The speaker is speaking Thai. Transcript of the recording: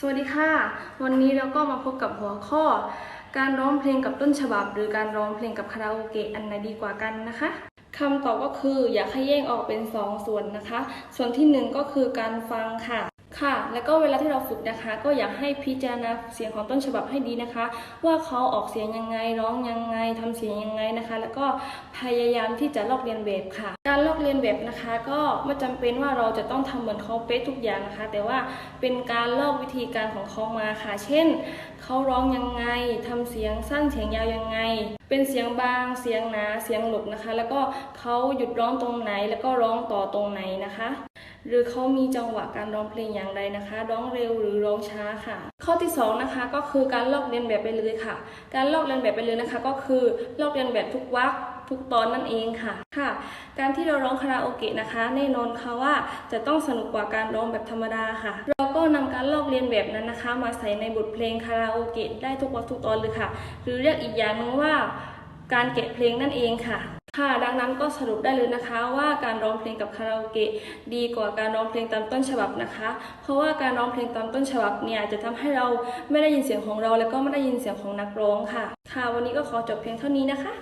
สวัสดีค่ะ วันนี้เราก็มาพบกับหัวข้อ การร้องเพลงกับต้นฉบับ หรือการร้องเพลงกับคาราโอเกะอันไหนดีกว่ากันนะคะคำตอบก็คืออยากให้แยกออกเป็น 2ส่วนนะคะ ส่วนทีหนึ่1 ก็คือการฟังค่ะ ค่ะ แล้วก็เวลาที่เราฝึกนะคะ ก็อยากให้พิจารณาเสียงของต้นฉบับให้ดีนะคะ ว่าเขาออกเสียงยังไงร้องยังไงทำเสียงยังไงนะคะ แล้วก็พยายามที่จะลอกเลียนแบบค่ะ การลอกเลียนแบบนะคะ ก็ไม่จำเป็นว่าเราจะต้องทำเหมือนเขาเป๊ะทุกอย่างนะคะ แต่ว่าเป็นการลอกวิธีการของเขามาค่ะ เช่นเขาร้องยังไงทำเสียงสั้นเสียงยาวยังไง เป็นเสียงบางเสียงหนาเสียงหลบนะคะ แล้วก็เขาหยุดร้องตรงไหนแล้วก็ร้องต่อตรงไหนนะคะ หรือเขามีจังหวะการร้องเพลงอย่างไรนะคะ ร้องเร็วหรือร้องช้าค่ะ ข้อที่สองนะคะก็คือการลอกเลียนแบบไปเลยค่ะ การลอกเลียนแบบไปเลยนะคะ ก็คือลอกเลียนแบบทุกวรรคทุกตอนนั่นเองค่ะค่ะ การที่เราร้องคาราโอเกะนะคะ แน่นอนค่ะว่าจะต้องสนุกกว่าการร้องแบบธรรมดาค่ะ เราก็นำการลอกเลียนแบบนั้นนะคะ มาใส่ในบทเพลงคาราโอเกะได้ทุกวรรคทุกตอนเลยค่ะ หรือเรียกอีกอย่างหนึงว่าการแกะเพลงนั่นเองค่ะ ค่ะดังนั้นก็สรุปได้เลยนะคะว่าการร้องเพลงกับคาราโอเกะดีกว่าการร้องเพลงตามต้นฉบับนะคะ เพราะว่าการร้องเพลงตามต้นฉบับเนี่ยจะทำให้เราไม่ได้ยินเสียงของเรา แล้วก็ไม่ได้ยินเสียงของนักร้องค่ะ ค่ะ วันนี้ก็ขอจบเพียงเท่านี้นะคะ